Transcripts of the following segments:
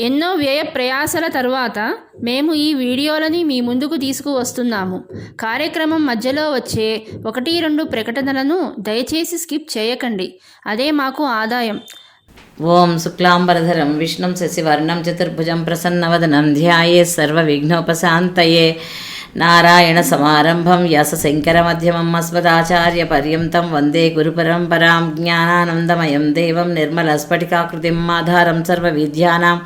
ఎన్నో వ్యయ ప్రయాసల తరువాత మేము ఈ వీడియోలని మీ ముందుకు తీసుకువస్తున్నాము. కార్యక్రమం మధ్యలో వచ్చే ఒకటి రెండు ప్రకటనలను దయచేసి స్కిప్ చేయకండి. అదే మాకు ఆదాయం. ఓం శుక్లాంబరధరం విష్ణుం శశివర్ణం చతుర్భుజం ప్రసన్నవదనం ధ్యాయే సర్వవిఘ్నోపశాంతయే. నారాయణ సమారంభం వ్యాస శంకర మధ్యమం అస్మదాచార్య పర్యంతం వందే గురుపరంపరాం జ్ఞానానందమయం దేవం నిర్మల స్ఫటికాకృతిం ఆధారం సర్వవిద్యానాం.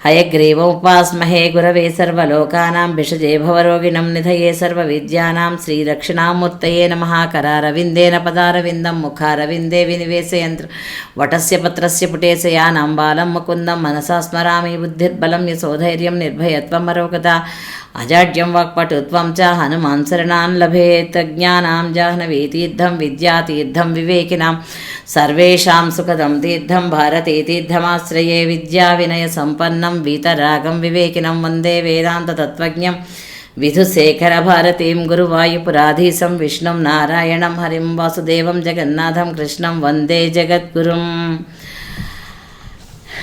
హయగ్రీవోపాస్మహే గురవే సర్వలోకానాం భిషజే భవరోగిణం నిధయే సర్వ విద్యానాం శ్రీదక్షిణామూర్తయే నమ కరారవిందేన పదారవిందం ముఖారవిందే వినివేశయంత్ర వటస్య పత్రస్య పుటేశయానాం బాలం ముకుందం మనసా స్మరామి బుద్ధిర్బలం యశోధైర్యం నిర్భయత్వం మరోగత అజాడ్యం వక్పటుత్వం చ హనుమాన్సరణాన్ లభేత్ జ్ఞానాం జాహ్నవీ జాహ్నవీతీర్థం విద్యాతీర్థం వివేకినాం. సర్వేషాం సుఖదం తీర్థం భారతీ తీర్థమాశ్రయే విద్యా వినయ సంపన్నం వీతరాగం వివేకినం వందే వేదాంత తత్వజ్ఞం. విధుశేఖర భారతీం గురువాయుపురాధీశం విష్ణుం నారాయణం హరిం వాసుదేవం జగన్నాథం కృష్ణం వందే జగద్గురుం.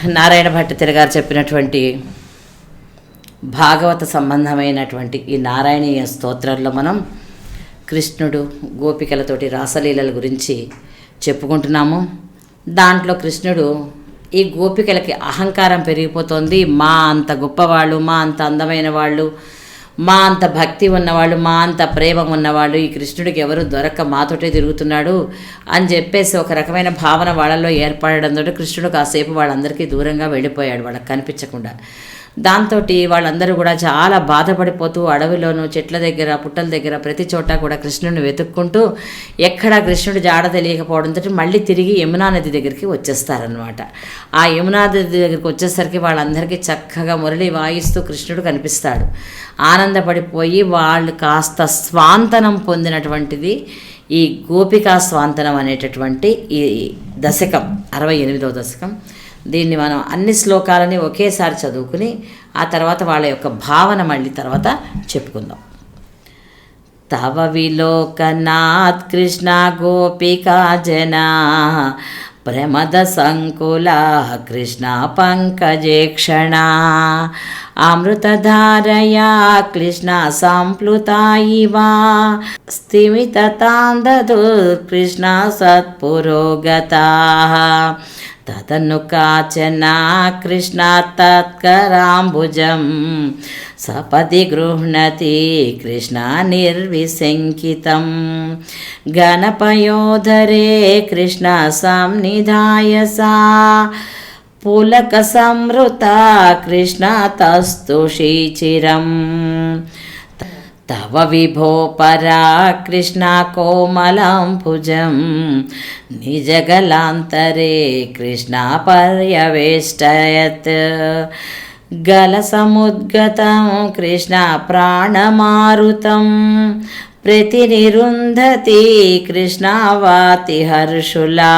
నారాయణ భట్టితిరి గారు చెప్పినటువంటి భాగవత సంబంధమైనటువంటి ఈ నారాయణీయ స్తోత్రంలో మనం కృష్ణుడు గోపికలతోటి రాసలీలల గురించి చెప్పుకుంటున్నాము. దాంట్లో కృష్ణుడు ఈ గోపికలకి అహంకారం పెరిగిపోతుంది. మా అంత గొప్పవాళ్ళు మా అంత అందమైన వాళ్ళు మా అంత భక్తి ఉన్నవాళ్ళు మా అంత ప్రేమ ఉన్నవాళ్ళు ఈ కృష్ణుడికి ఎవరు దొరక్క మాతోటే తిరుగుతున్నాడు అని చెప్పేసి ఒక రకమైన భావన వాళ్ళలో ఏర్పడడంతో కృష్ణుడు కాసేపు వాళ్ళందరికీ దూరంగా వెళ్ళిపోయాడు. వాళ్ళకి కనిపించకుండా దాంతో వాళ్ళందరూ కూడా చాలా బాధపడిపోతూ అడవిలోనూ చెట్ల దగ్గర పుట్టల దగ్గర ప్రతి చోట కూడా కృష్ణుడిని వెతుక్కుంటూ ఎక్కడా కృష్ణుడు జాడ తెలియకపోవడంతో మళ్ళీ తిరిగి యమునా నది దగ్గరికి వచ్చేస్తారనమాట ఆ యమునా నది దగ్గరికి వచ్చేసరికి వాళ్ళందరికీ చక్కగా మురళి వాయిస్తూ కృష్ణుడు కనిపిస్తాడు. ఆనందపడిపోయి వాళ్ళు కాస్త స్వాంతనం పొందినటువంటిది ఈ గోపికా స్వాంతనం అనేటటువంటి ఈ దశకం అరవై ఎనిమిదవ దశకం. దీన్ని మనం అన్ని శ్లోకాలని ఒకేసారి చదువుకుని ఆ తర్వాత వాళ్ళ యొక్క భావన మళ్ళీ తర్వాత చెప్పుకుందాం. తవ విలోకనాథ్ కృష్ణ గోపికా జనా ప్రమద సంకుల కృష్ణ పంకజేక్షణ అమృతధారయా కృష్ణ సంప్లుతా ఇవా స్థిమితాందదు కృష్ణ సత్పురోగతా తదను కాచన కృష్ణ తత్కరాంబుజం. సపది గృహ్ణతి కృష్ణ నిర్విశంకితం. గణపయోధరే కృష్ణ సంనిధాయ సా పులక సంవృత కృష్ణ తస్తుషీచిరం తవ విభో పరా కృష్ణ కోమలం భుజం. నిజగలాంతరే కృష్ణ పర్యవేష్టయత్. గలసముద్గతం కృష్ణ ప్రాణమారుతం. ప్రతినిరుంధతి కృష్ణవాతి హర్షులా.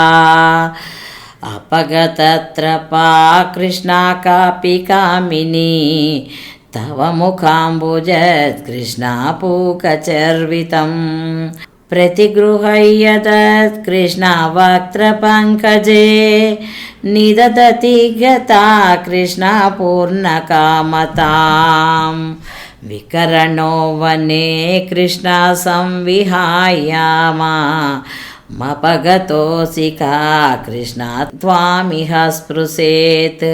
तव मुखाम्बुजत्कृष्णापूकचर्वितं प्रतिगृहय्य निदति निददति गता कृष्णापूर्णकामताम्। विकरणो वने कृष्ण संविहायामा मपगतोऽसि का कृष्णा त्वामिह स्पृशेत्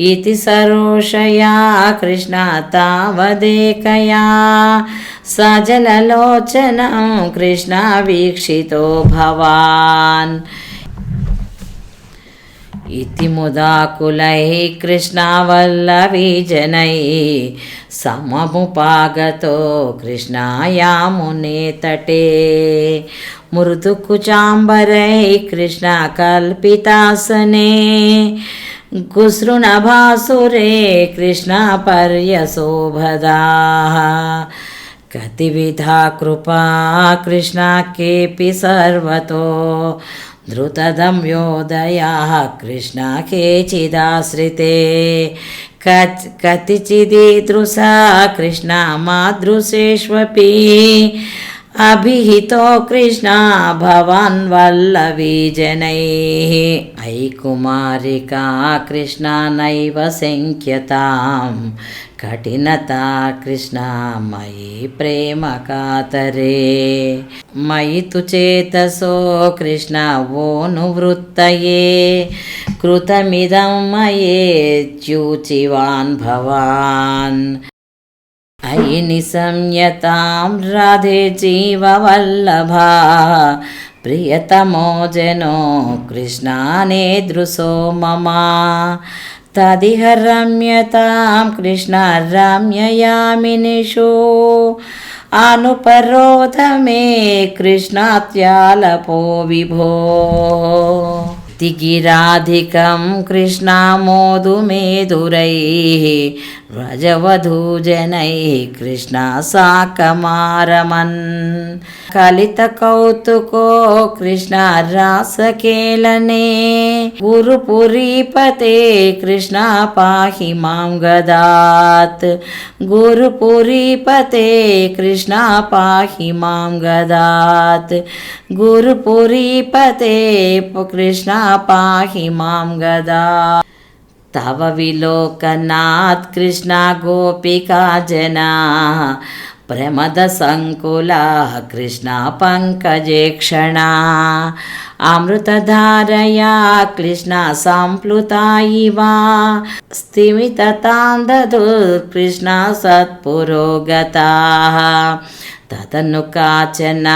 इति सरोषया कृष्णा तावदेकया सजललोचनं कृष्णा वीक्षितो भवान् इति मुदाकुलैः कृष्णावल्लवीजनैः सममुपागतो कृष्णायामुने तटे मृदुकुचाम्बरैः कृष्णाकल्पितासने कुसृणभासुरे कृष्णापर्यशोभदाः कतिविधा कृपा, कृष्णा केऽपि सर्वतो। धृतदम्योदयाः कृष्णा केचिदाश्रिते। कच्, कतिचिदीदृशा, कृष्णा मादृशेष्वपि। अभिहितो कृष्णा भवान् वल्लवीजनैः अयि कुमारिका कृष्णा नैव शङ्क्यतां कठिनता कृष्णा मयि प्रेमकातरे मयि तु चेतसो कृष्णा वो नुवृत्तये कृतमिदं मयेत्युचिवान् भवान् अयि निसंयतां राधे जीववल्लभा। प्रियतमो जनो कृष्णानेदृशो मम। तदिह रम्यतां कृष्णा रम्ययामिनिषु अनुपरोध मे कृष्णात्यालपो विभो। तिगिराधिकं कृष्णामोदुमेधुरैः व्रजवधूजनैः कृष्णा साकमारमन् कलितकौतुको कृष्णा रासकेलने गुरुपुरीपते कृष्णा पाहि माँ गदात्। गुरुपुरीपते कृष्णा पाहि माँ गदात्। गुरुपुरीपते कृष्णा पाहि माँ गदा। तव विलोकनात् कृष्णा गोपिका जना। प्रमदसङ्कुलाः कृष्णा पङ्कजे क्षणा। अमृतधारया कृष्णा सम्प्लुता इव। स्तिमिततां दधुर्कृष्णा सत्पुरोगताः। తదను కాచన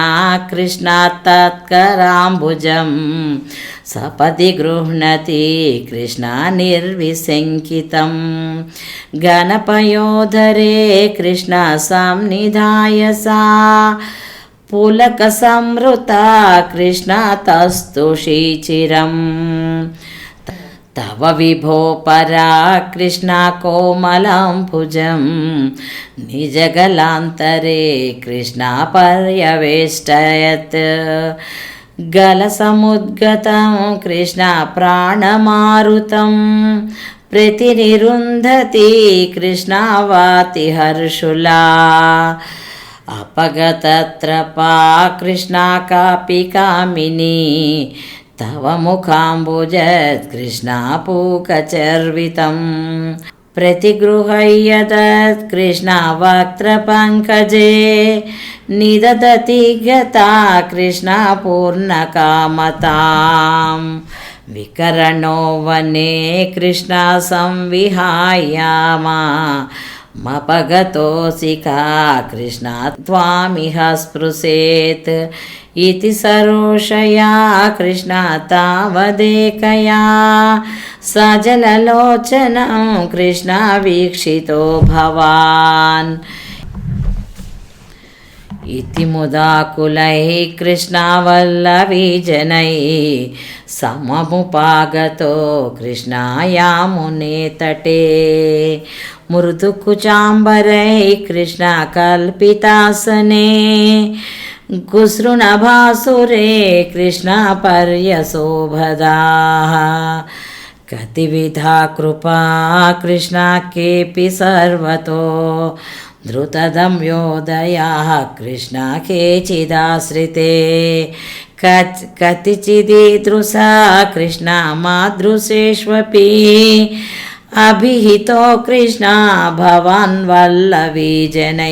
కృష్ణ తత్కరాంబుజం. సపది గృహ్ణతి కృష్ణ నిర్విశంకితం. గణపయోధరే కృష్ణ సంనిధాయ సా పులక సంవృత కృష్ణ తస్తుషీచిరం विभो परा कृष्णा कोमलं भुजं निजगलान्तरे कृष्णा पर्यवेष्टयत् गलसमुद्गतं कृष्णा प्राणमारुतं प्रतिनिरुन्धति कृष्णा वाति हर्षुला अपगतत्रपा कृष्णा कापि कामिनी तव मुखाम्बुजत्कृष्णापूकचर्वितं प्रतिगृहय्य तत्कृष्णावक्त्रपङ्कजे निददति गता कृष्णापूर्णकामताम्। विकरणो वने कृष्णा संविहायामा मपगतोऽसिका कृष्णा त्वामिह स्पृशेत् इति सरोषया कृष्णा तावदेकया सजललोचनं कृष्णा वीक्षितो भवान् इति मुदाकुलैः कृष्णावल्लवीजनैः सममुपागतो कृष्णायामुने तटे मृदुकुचाम्बरैः कृष्णाकल्पितासने। कुसृणभासुरे कृष्णापर्यशोभदाः। कतिविधा कृपा कृष्णा केऽपि सर्वतो। धृतदम्योदयाः कृष्णा केचिदाश्रिते। कच् कतिचिदीदृशा कृष्णा मादृशेष्वपि। अभिहितो कृष्णा भवान् वल्लवीजनैः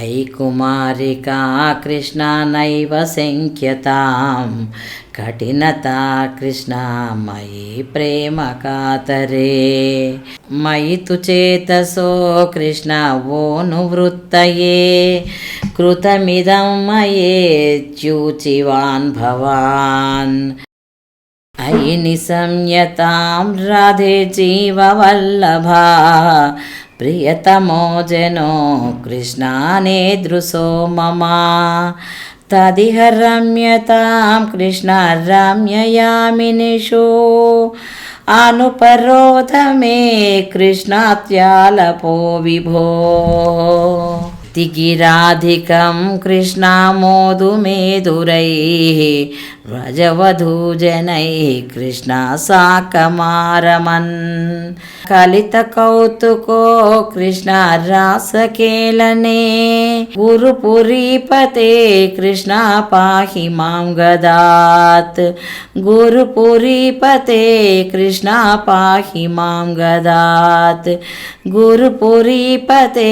अयि कुमारिका कृष्णा नैव शङ्क्यतां कठिनता कृष्णा मयि प्रेमकातरे मयि तु चेतसो कृष्णा वो नुवृत्तये कृतमिदं मयेत्युचिवान् भवान् अयि निसंयतां राधे जीववल्लभा। प्रियतमो जनो कृष्णानेदृशो मम। तदिह रम्यतां कृष्णा रम्ययामिनिषु अनुपरोध मे कृष्णात्यालपो विभो। तिगिराधिकं कृष्णामोदुमेधुरैः వ్రజవధూజనై కృష్ణ సాకమారమన్ కలిత కౌతుకో కృష్ణ రాసకేలనే గురుపురీపతే కృష్ణ పాహి మాం గదాత్ గురుపురీపతే కృష్ణ పాహి మాం గదాత్ గురుపురీపతే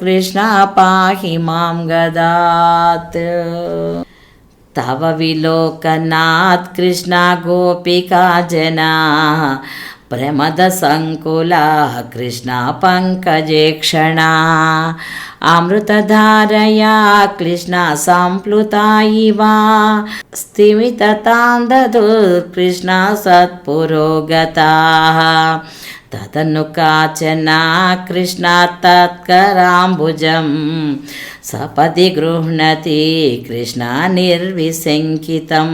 కృష్ణ పాహి మాం గదాత్ तव विलोकनात् कृष्णा गोपिका जना प्रमदसङ्कुला कृष्णा पङ्कजेक्षणा अमृतधारया कृष्णा सम्प्लुता इव स्तिमिततां ददुर्कृष्णा తదను కాచన కృష్ణ తత్కరాంబుజం. సపది గృహ్ణతి కృష్ణ నిర్విశంకితం.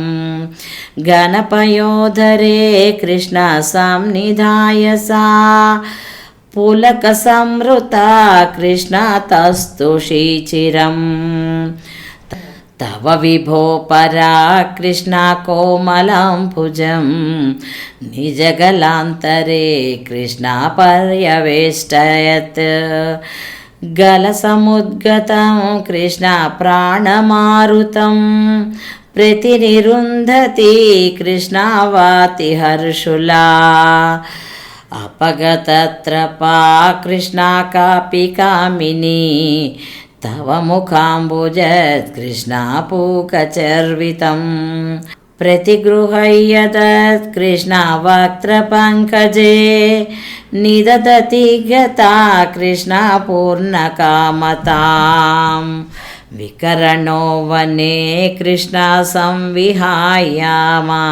గణపయోధరే కృష్ణ సంనిధాయ సా పులక సంవృత కృష్ణ తస్తుషీచిరం तव विभो परा कृष्णा कोमलं भुजं निजगलान्तरे कृष्णा पर्यवेष्टयत् गलसमुद्गतं कृष्णा प्राणमारुतं प्रतिनिरुन्धति कृष्णा वाति हर्षुला अपगतत्रपा कृष्णा कापि कामिनी तव मुखाम्बुजत्कृष्णापूकचर्वितं प्रतिगृहय्य तत्कृष्णावक्त्रपङ्कजे निददति गता कृष्णापूर्णकामताम्। विकरणो वने कृष्ण संविहायामा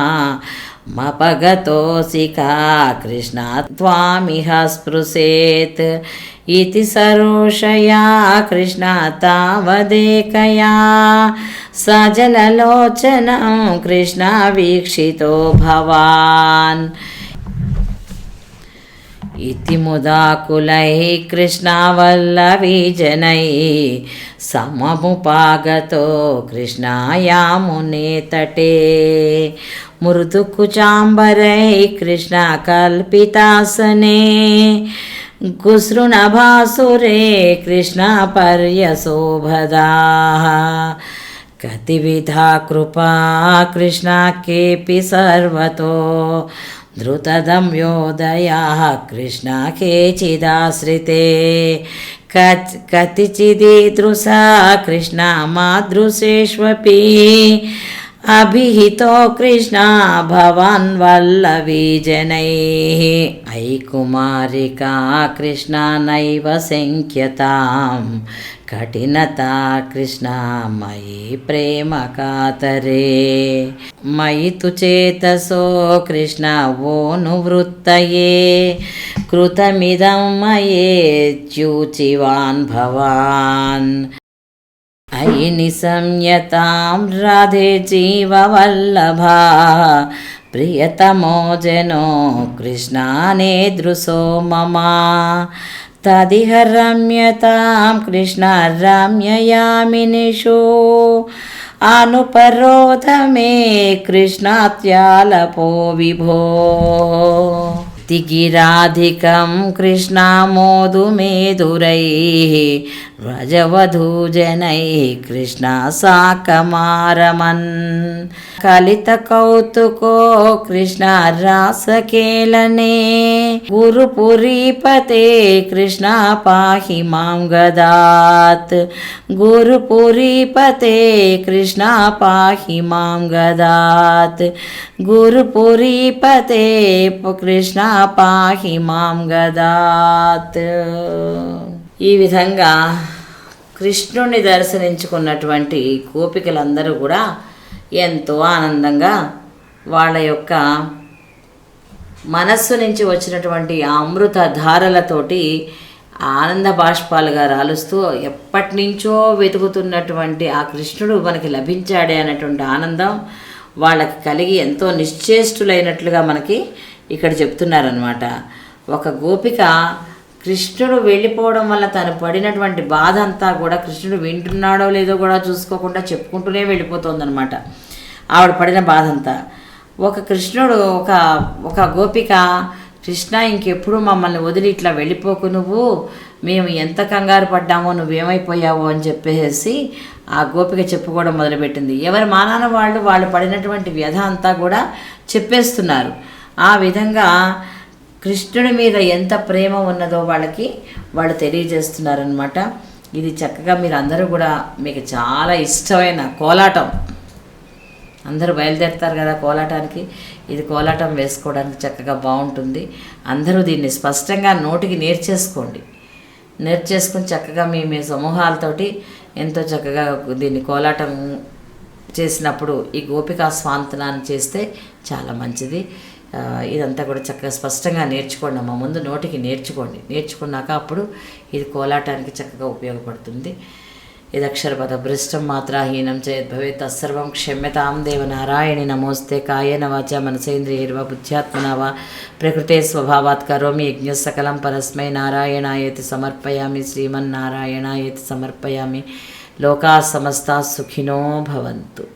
मपगतोऽसि का कृष्णा त्वामिह स्पृशेत् इति सरोषया कृष्णा तावदेकया सजललोचनं कृष्णा वीक्षितो भवान् इति मुदाकुलैः कृष्णावल्लवीजनैः सममुपागतो कृष्णायामुने तटे मृदुकुचाम्बरैः कृष्णाकल्पितासने कुसृणभासुरे कृष्णापर्यशोभदाः कतिविधा कृपा, कृष्णा केऽपि सर्वतो। धृतदम्योदयाः कृष्णा केचिदाश्रिते। कच्, कतिचिदीदृशा, कृष्णा मादृशेष्वपि। अभिहितो कृष्णा भवान् वल्लवीजनैः अयि कुमारिका कृष्णा नैव शङ्क्यतां कठिनता कृष्णा मयि प्रेमकातरे मयि तु चेतसो कृष्णा वो नुवृत्तये कृतमिदं मयेत्युचिवान् भवान् अयि निसंयतां राधे जीववल्लभा। प्रियतमो जनो कृष्णानेदृशो मम। तदिह रम्यतां कृष्णा रम्ययामिनिषु अनुपरोध मे कृष्णात्यालपो विभो। तिगिराधिकं कृष्णामोदु मेधुरैः व्रजवधूजनैः कृष्णा साकमारमन् कलितकौतुको कृष्णारासकेलने, गुरुपुरीपते कृष्ण पाहि माँ गदात्। गुरुपुरीपते कृष्ण पाहि माँ गदात्। गुरुपुरीपते कृष्णा పాహి మాం గదాత్. ఈ విధంగా కృష్ణుణ్ణి దర్శనించుకున్నటువంటి గోపికలందరూ కూడా ఎంతో ఆనందంగా వాళ్ళ యొక్క మనస్సు నుంచి వచ్చినటువంటి అమృత ధారలతోటి ఆనంద బాష్పాలుగా రాలుస్తూ ఎప్పటి నుంచో వెతుకుతున్నటువంటి ఆ కృష్ణుడు మనకి లభించాడే అనేటువంటి ఆనందం వాళ్ళకి కలిగి ఎంతో నిశ్చేష్టులైనట్లుగా మనకి ఇక్కడ చెప్తున్నారనమాట ఒక గోపిక కృష్ణుడు వెళ్ళిపోవడం వల్ల తను పడినటువంటి బాధ అంతా కూడా కృష్ణుడు వింటున్నాడో లేదో కూడా చూసుకోకుండా చెప్పుకుంటూనే వెళ్ళిపోతుందనమాట ఆవిడ పడిన బాధ అంతా ఒక కృష్ణుడు ఒక ఒక గోపిక కృష్ణ ఇంకెప్పుడు మమ్మల్ని వదిలి ఇట్లా వెళ్ళిపోకు నువ్వు. మేము ఎంత కంగారు పడ్డామో నువ్వేమైపోయావో అని చెప్పేసి ఆ గోపిక చెప్పుకోవడం మొదలుపెట్టింది. ఎవరి మానాన వాళ్ళు వాళ్ళు పడినటువంటి వ్యధ అంతా కూడా చెప్పేస్తున్నారు. ఆ విధంగా కృష్ణుడి మీద ఎంత ప్రేమ ఉన్నదో వాళ్ళకి వాళ్ళు తెలియజేస్తున్నారనమాట ఇది చక్కగా మీరు అందరూ కూడా మీకు చాలా ఇష్టమైన కోలాటం. అందరూ బయలుదేరుతారు కదా కోలాటానికి. ఇది కోలాటం వేసుకోవడానికి చక్కగా బాగుంటుంది. అందరూ దీన్ని స్పష్టంగా నోటికి నేర్చేసుకోండి. నేర్చేసుకుని చక్కగా మీ మీ సమూహాలతోటి ఎంతో చక్కగా దీన్ని కోలాటం చేసినప్పుడు ఈ గోపికా స్వాంతనాన్ని చేస్తే చాలా మంచిది. ఇదంతా కూడా చక్కగా స్పష్టంగా నేర్చుకోండి అమ్మ. ముందు నోటికి నేర్చుకోండి. నేర్చుకున్నాక అప్పుడు ఇది కోలాటానికి చక్కగా ఉపయోగపడుతుంది. ఇది అక్షరపద భ్రష్టం మాత్రాహీనం చేత్ భవేత్ తత్సర్వం క్షమ్యతాం దేవ నారాయణి నమోస్తే కాయేన వాచ మనసేంద్రియర్వ బుద్ధ్యాత్మన వా ప్రకృతే స్వభావాత్ కరోమి యజ్ఞ సకలం పరస్మై నారాయణాయేతి సమర్పయామి శ్రీమన్నారాయణాయేతి సమర్పయామి. లోకా సమస్త సుఖినో భవంతు.